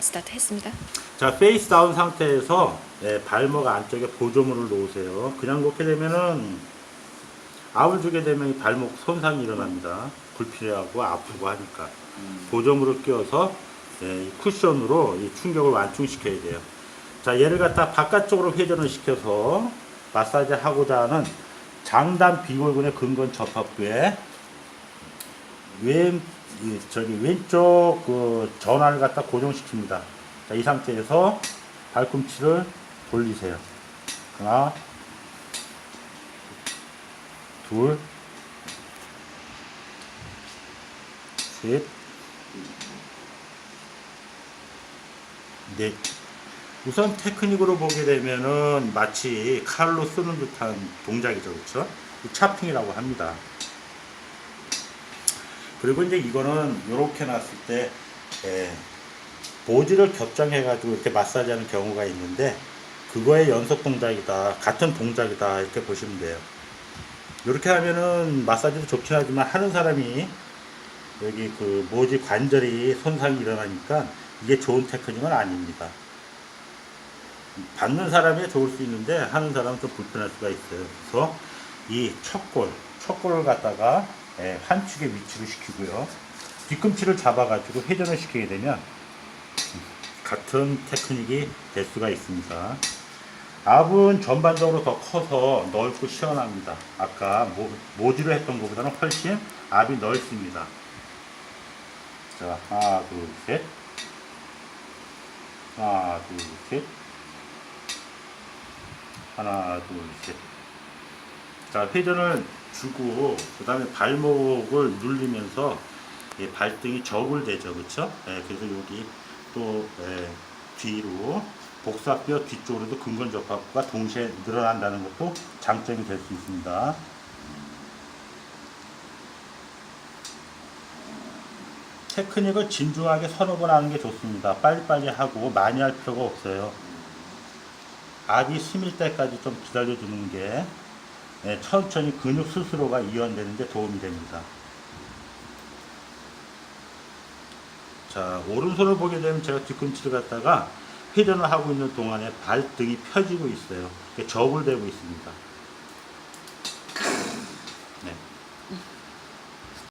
스타트 했습니다. 자, 페이스 다운 상태에서 예, 발목 안쪽에 보조물을 놓으세요. 그냥 놓게 되면은 압을 주게 되면 이 발목 손상이 일어납니다. 불필요하고 아프고 하니까. 보조물을 끼워서 예, 이 쿠션으로 이 충격을 완충시켜야 돼요. 자, 얘를 갖다 바깥쪽으로 회전을 시켜서 마사지 하고자 하는 장단 비골근의 근건 접합부에 왼, 이, 저기 왼쪽 그 전환을 갖다 고정시킵니다. 자, 이 상태에서 발꿈치를 돌리세요. 하나, 둘, 셋, 넷. 우선 테크닉으로 보게 되면은 마치 칼로 쓰는 듯한 동작이죠, 그렇죠? 차핑이라고 합니다. 그리고 이제 이거는 이렇게 놨을 때 예, 보지를 겹장해 가지고 이렇게 마사지하는 경우가 있는데 그거의 연속 동작이다, 같은 동작이다 이렇게 보시면 돼요. 이렇게 하면은 마사지도 좋긴 하지만 하는 사람이 여기 그 모지 관절이 손상이 일어나니까 이게 좋은 테크닉은 아닙니다. 받는 사람이 좋을 수 있는데 하는 사람은 좀 불편할 수가 있어요. 그래서 이 척골, 척골을 갖다가 예, 환축에 위치를 시키고요. 뒤꿈치를 잡아가지고 회전을 시키게 되면 같은 테크닉이 될 수가 있습니다. 압은 전반적으로 더 커서 넓고 시원합니다. 아까 모, 모지로 했던 것보다는 훨씬 압이 넓습니다. 자, 하나, 둘, 셋. 하나, 둘, 셋. 하나, 둘, 셋. 자, 회전을 주고, 그 다음에 발목을 눌리면서 예, 발등이 접을 대죠. 그쵸? 예, 그래서 여기 또, 예, 뒤로 복사뼈 뒤쪽으로도 근건 접합부가 동시에 늘어난다는 것도 장점이 될 수 있습니다. 테크닉을 진중하게 서너 번 하는 게 좋습니다. 빨리빨리 하고 많이 할 필요가 없어요. 압이 스밀 때까지 좀 기다려 주는 게 예, 천천히 근육 스스로가 이완되는 데 도움이 됩니다. 자, 오른손을 보게 되면 제가 뒤꿈치를 갖다가 회전을 하고 있는 동안에 발등이 펴지고 있어요. 접을 대고 있습니다.